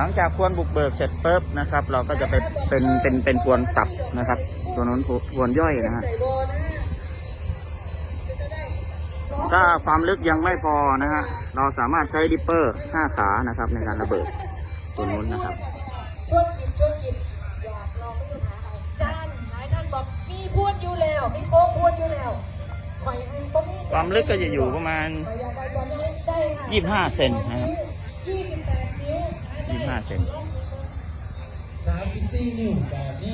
ลังจากควนบุกเบิกเสร็จปุ๊บนะครับ เราก็จะไปเป็นเป็นเป็นควนสับนะครับ ตัวนั้นควนย่อยนะฮะถ้าความลึกยังไม่พอนะฮะเราสามารถใช้ดิปเปอร์ห้าขานะครับ ในการระเบิดตัวนู้นนะครับช่วยกินช่วยกินอยากลองไปดูหาเอาจานนายท่านบอกมีพูดอยู่แล้วมีโค้งพูดอยู่แล้วข่อยให้บ่มีความลึกก็จะอยู่ประมาณข่อยอยากได้จานนี้ได้ค่ะยี่สิบห้าเซนนะครับ ห้าเซนสามสิบสี่นิ้วแบบนี้